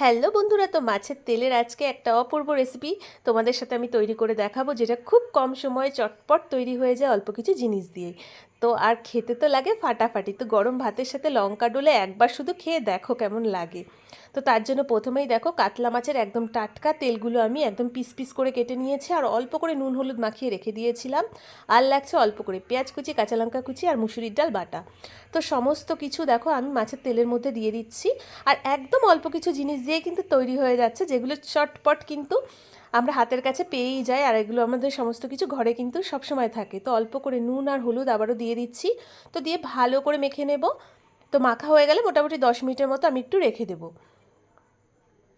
Hello বন্ধুরা, তো মাছের তেলের আজকে একটা অপূর্ব রেসিপি তোমাদের সাথে আমি তৈরি করে দেখাবো, যেটা খুব কম সময়ে চটপট তৈরি হয়ে যায় অল্প কিছু জিনিস দিয়ে তো আর খেতে তো লাগে ফাটাফাটি। তো গরম ভাতের সাথে লঙ্কা ডলে একবার শুধু খেয়ে দেখো কেমন লাগে। তো তার জন্য প্রথমেই দেখো কাতলা মাছের একদম টাটকা তেলগুলো আমি একদম পিস পিস করে কেটে নিয়েছি আর অল্প করে নুন, হলুদ মাখিয়ে রেখে দিয়েছিলাম। আর লাগছে অল্প করে পেঁয়াজ কুচি, কাঁচা লঙ্কা কুচি আর মুসুরির ডাল, বাটা। তো সমস্ত কিছু দেখো আমি মাছের তেলের মধ্যে দিয়ে দিচ্ছি। আর একদম অল্প কিছু জিনিস দিয়ে কিন্তু তৈরি হয়ে যাচ্ছে যেগুলো চটপট কিন্তু আমরা হাতের কাছে পেয়েই যাই আর এগুলো আমাদের সমস্ত কিছু ঘরে কিন্তু সবসময় থাকে। তো অল্প করে নুন আর হলুদ আবারও দিয়ে দিচ্ছি। তো দিয়ে ভালো করে মেখে নেব। তো মাখা হয়ে গেলে মোটামুটি দশ মিনিটের মতো আমি একটু রেখে দেবো।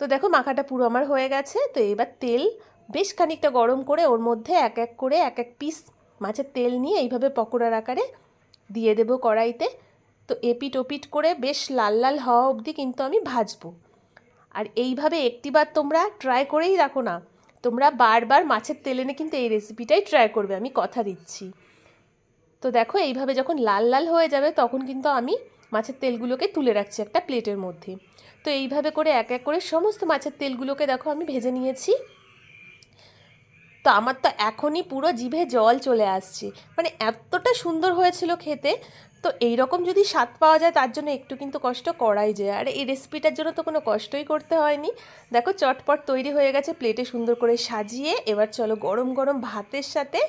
তো দেখো মাখাটা পুরো আমার হয়ে গেছে। তো এবার তেল বেশ খানিকটা গরম করে ওর মধ্যে এক এক করে এক এক পিস মাছের তেল নিয়ে এইভাবে পকোড়ার আকারে দিয়ে দেবো কড়াইতে। তো এপিট ওপিট করে বেশ লাল লাল হওয়া অবধি কিন্তু আমি ভাজবো। আর এইভাবে একটিবার তোমরা ট্রাই করেই রাখো না। তোমরা বারবার মাছের তেল এনে কিন্তু এই রেসিপিটাই ট্রাই করবে, আমি কথা দিচ্ছি। তো দেখো, এইভাবে যখন লাল লাল হয়ে যাবে, তখন কিন্তু আমি মাছের তেলগুলোকে তুলে রাখছি একটা প্লেটের মধ্যে। তো এইভাবে করে এক এক করে সমস্ত মাছের তেলগুলোকে দেখো, আমি ভেজে নিয়েছি। তো আমার তো এখনই পুরো জিভে জল চলে আসছে। মানে এতটা সুন্দর হয়েছিল খেতে, তো এই রকম যদি স্বাদ পাওয়া যায় তার জন্য একটু কিন্তু কষ্ট করাই যায়। আর এই রেসিপিটার জন্য তো কোনো কষ্টই করতে হয়নি। দেখো চটপট তৈরি হয়ে গেছে প্লেটে সুন্দর করে সাজিয়ে এবার চলো গরম গরম ভাতের সাথে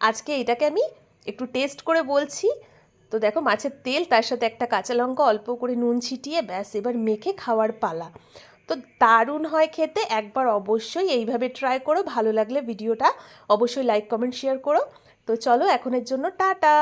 আজকে এটাকে আমি একটু টেস্ট করে বলছি। তো দেখো মাছের তেল, তার সাথে একটা কাঁচা লঙ্কা অল্প করে নুন ছিটিয়ে ব্যাস এবার মেখে খাওয়ার পালা। তো দারুণ হয় খেতে, একবার অবশ্যই এইভাবে ট্রাই করো, ভালো লাগলে ভিডিওটা অবশ্যই লাইক কমেন্ট শেয়ার করো। তো চলো, এখনের জন্য টাটা!